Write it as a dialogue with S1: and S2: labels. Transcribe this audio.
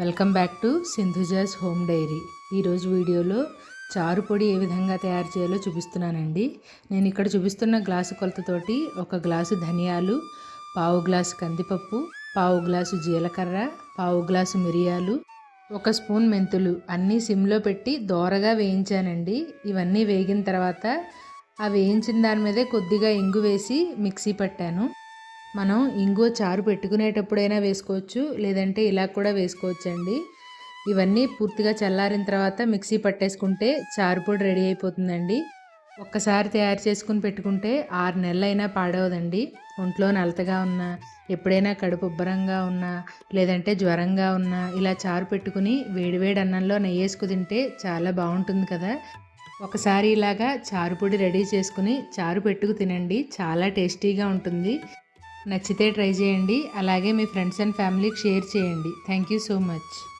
S1: Welcome back to Sindhuja's home diary. ఈరోజు వీడియోలో చారు పొడి ఏ విధంగా తయారు చేయాలో చూపిస్తున్నానండి. నేను ఇక్కడ చూపిస్తున్న గ్లాసు కొలతతోటి ఒక గ్లాసు ధనియాలు పావు గ్లాసు కందిపప్పు పావు గ్లాసు జీలకర్ర పావు గ్లాసు మిరియాలు ఒక స్పూన్ మెంతులు అన్నీ సిమ్లో పెట్టి దోరగా వేయించానండి. ఇవన్నీ వేగిన తర్వాత ఆ వేయించిన దాని మీదే కొద్దిగా ఇంగు వేసి మిక్సీ పట్టాను. మనం ఇంగువ చారు పెట్టుకునేటప్పుడైనా వేసుకోవచ్చు లేదంటే ఇలా కూడా వేసుకోవచ్చు అండి ఇవన్నీ పూర్తిగా చల్లారిన తర్వాత మిక్సీ పట్టేసుకుంటే చారు పొడి రెడీ అయిపోతుందండి. ఒక్కసారి తయారు చేసుకుని పెట్టుకుంటే ఆరు నెలలైనా పాడవదండి. ఒంట్లో నలతగా ఉన్నా ఎప్పుడైనా కడుపు ఉబ్బరంగా ఉన్నా లేదంటే జ్వరంగా ఉన్నా ఇలా చారు పెట్టుకుని వేడివేడి అన్నంలో నెయ్యేసుకు తింటే చాలా బాగుంటుంది కదా. ఒకసారి ఇలాగా చారు పొడి రెడీ చేసుకుని చారు పెట్టుకు తినండి చాలా టేస్టీగా ఉంటుంది. నచ్చితే ట్రై చేయండి. అలాగే మీ ఫ్రెండ్స్ అండ్ ఫ్యామిలీకి షేర్ చేయండి. Thank you so much